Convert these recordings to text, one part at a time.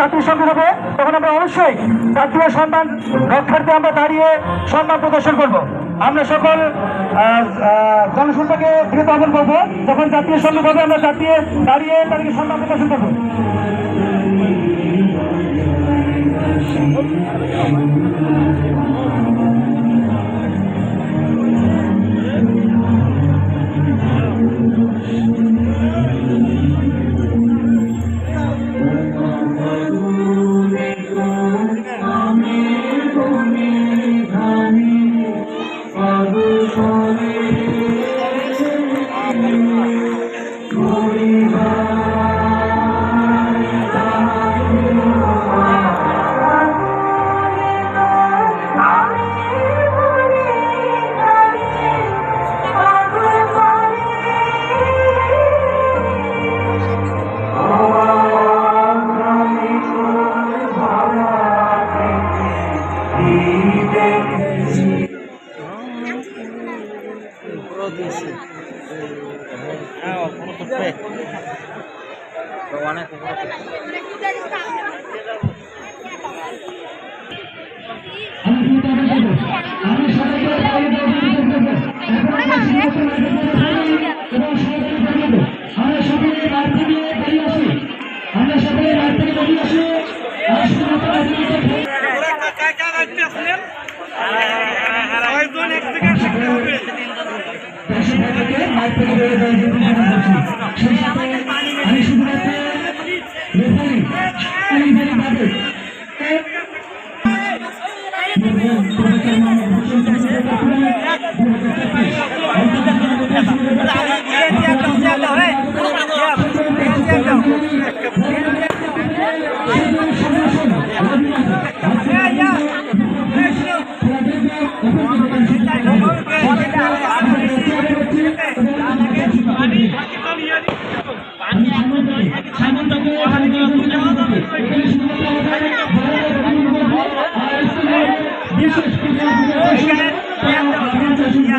জাতীয় সংগীত হবে, তখন আমরা অবশ্যই জাতীয় সম্মান রক্ষার্থে আমরা দাঁড়িয়ে সম্মান প্রদর্শন করব। আমরা সকল জনসংখ্যাকে ফিরে আহ্বান করব। যখন জাতীয় সঙ্গে হবে, আমরা জাতীয় দাঁড়িয়ে তাদেরকে সম্মান প্রদর্শন করব। উপরে তো অনেক আমরা সকলে রাত থেকে বেরিয়ে আসি। আমরা সকলে রাত থেকে বেরিয়ে আসি। ভাইদেরকে মাইক থেকে বেরিয়ে যাওয়ার জন্য অনুরোধ করছি। সেই সাথে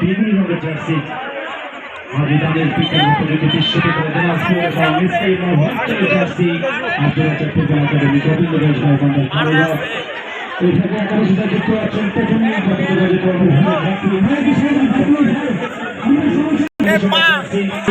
বিভিন্ন রঙের জার্সি আবিদানের বিজ্ঞান উপযোগী বিশ্ববিদ্যালয় দিনাজপুর এবং মিসকাই মহাবিদ্যালয় jersey Abdul football academy Gobinda Raj ভাইবন্ধন খেলোয়াড় এইভাবে একাদশীতে যুক্ত আছেন প্রথমে পদকবাজি করব শান্ত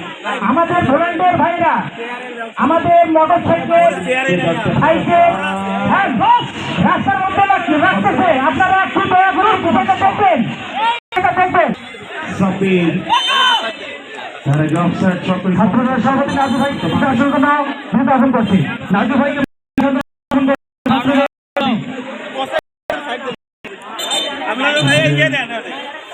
আমাদের ভলেন্টিয়ার ভাইরা আমাদের মোটর সাইকেল সাইকেল হ্যাঁ রাস্তার মধ্যে রাখ- রাখতেছে। আপনারা একটু দয়া করুন কোথাটা দেখবেন। দেখবেন। ছাত্রদের সভাপতি নাজু ভাই আসন নাজু ভাইকে আপনারা ভাই ইয়ে দেন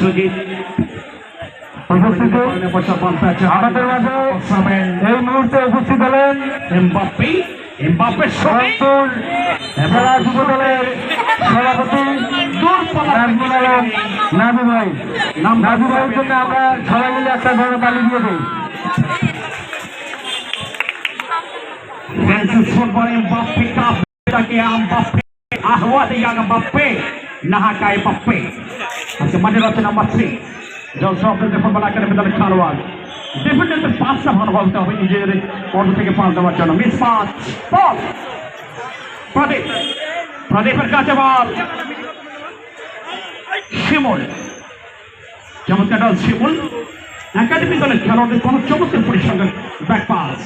সুজিত উপস্থিত আমাদের মাঝে এই মুহূর্তে উপস্থিত হলেন এমবাপ্পে এমবাপ্পে রংপুর জেলা যুব দলের সভাপতি নাজমুল আলম নাজু ভাই। নাজু ভাইয়ের জন্য আমরা সবাই মিলে একটা বড় তালি দিয়ে দিই। আজকে মাঠে রয়েছে নাম্বার থ্রি জলসপ্রেন্দ্র ফুটবল একাডেমি দলের খেলোয়াড়। ডিফেন্ডারদের পাঁচটা ভালো বলতে হবে নিজেদের পর্ব থেকে পাঁচ দেওয়ার জন্য। মিস পাঁচ, বল। প্রদীপ, প্রদীপের কাছে বল। শিমুল, চমৎকার শিমুল। একাডেমি দলের খেলোয়াড়দের কোনো চমৎকার পরিসংখ্যান ব্যাক পাস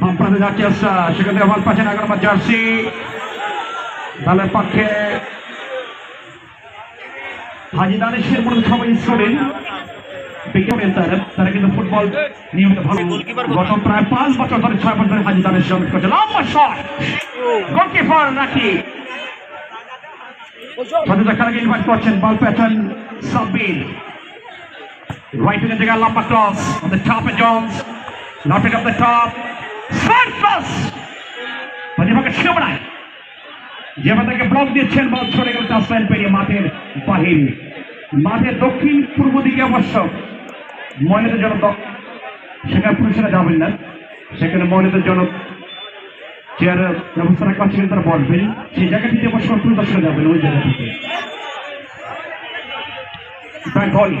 বামপ্রান্তে যাচ্ছে, সেখান থেকে বল পাচ্ছেন এগারো জার্সি। দলের পক্ষে হাজি দানেশের মতো সবাই স্টুডেন্ট বিজ্ঞাপন তারা তারা কিন্তু ফুটবল নিয়মিত ভালো গত প্রায় পাঁচ বছর ধরে ছয় বছর ধরে হাজি দানেশ জমিত করছে। লম্বা শট গোলকিপার নাকি? সতীর্থ খেলাকে ইনভাইট করছেন বল পেয়েছেন সাব্বির। রাইট উইকের জায়গায় লম্বা cross on the top of Jones not it up the top front pass প্রতিপক্ষের সীমানায় যেভাবে তাকে ব্লক দিচ্ছেন বল ছড়ে গেল পেরিয়ে মাঠের বাহির। মাঠের দক্ষিণ পূর্ব দিকে অবশ্য মহিলাদের জন্য সেখানে পুরুষেরা যাবেন না সেখানে মহিলাদের জন্য চেয়ারের ব্যবস্থাটা করছিলেন তারা বসবেন সেই জায়গাটিতে অবশ্য পুরুষরা যাবেন ওই জায়গা থেকে বেঙ্গলি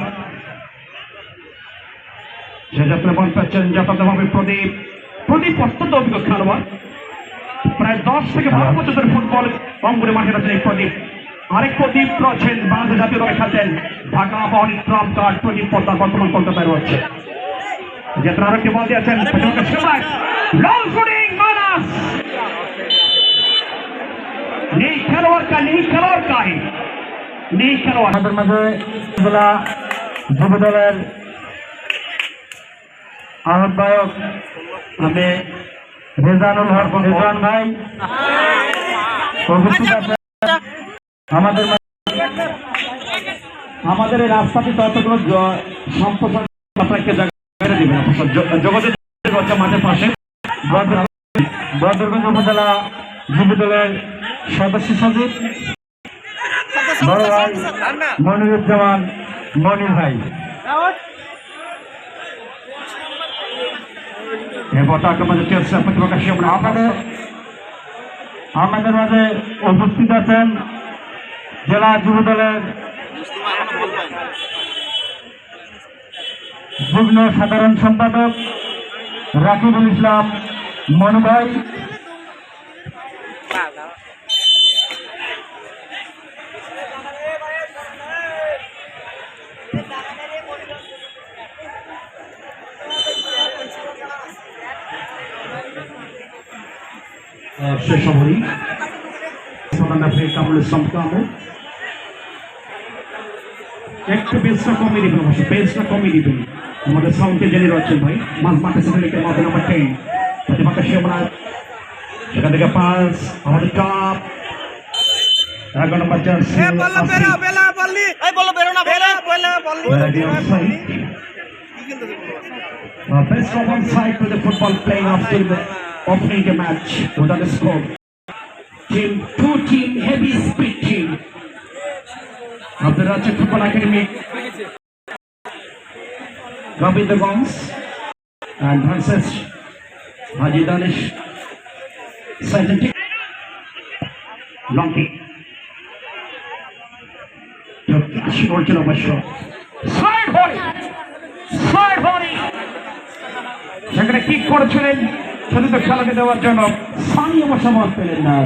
সেক্ষেত্রে বল পাচ্ছেন যথাযথভাবে প্রদীপ। প্রদীপ অত্যন্ত অভিজ্ঞ খেলোয়াড়। প্রায় দশ থেকে বারো বছর ধরে ফুটবল অঙ্গনে মাঠে রয়েছেন এই প্রদীপ। আরেক প্রদীপ রয়েছেন বাংলাদেশ জাতীয় দলে খেলতেন ঢাকা আবাহনী কার্ড প্রদীপ পদ্মা বর্তমান কলকাতায় রয়েছে যেটা আরেকটি বল দিয়েছেন প্রতিপক্ষের সীমায় লং শুটিং মানাস। নেই খেলোয়াড় কা নেই খেলোয়াড় নেই মাঝে যুব দলের আহ্বায়ক আমি রেজানুল হক রেজান ভাই। আছেন। আমাদের আমাদের এই রাস্তাটি ততগুলো সম্প্রসারণ আপনাকে হচ্ছে মাঠের পাশে। বদর- বদরগঞ্জ উপজেলা যুব দলের সদস্য সচিব। বড় ভাই মনিরুজ্জামান মনির ভাই। আমাদের আমাদের মাঝে উপস্থিত আছেন জেলা যুব দলের যুগ্ম সাধারণ সম্পাদক রাকিবুল ইসলাম মনু ভাই। শেষ হবই সাধারণ ফের কামুল ইসলাম একটু পেজটা কমিয়ে দিবেন অবশ্যই পেজটা কমিয়ে দিবেন। আমাদের সাউন্ডে জেনে রয়েছেন ভাই। মাঝ মাঠে সিলেক্টে মাথা নাম্বার টেন তাতে পাশে আমরা সেখান থেকে পাঁচ আমাদের কাপ এগারো নম্বর jersey uh, Best of one side to the football playing after the opening the Football Academy. Govinda Gongs and Francis Haji Danish. Scientific. Long kick. আশি করছেন অবশ্য সাইড হরি সাইড হরি সেখানে কি করেছিলেন তো খেলাকে দেওয়ার জন্য অবশ্য মত পেলেন না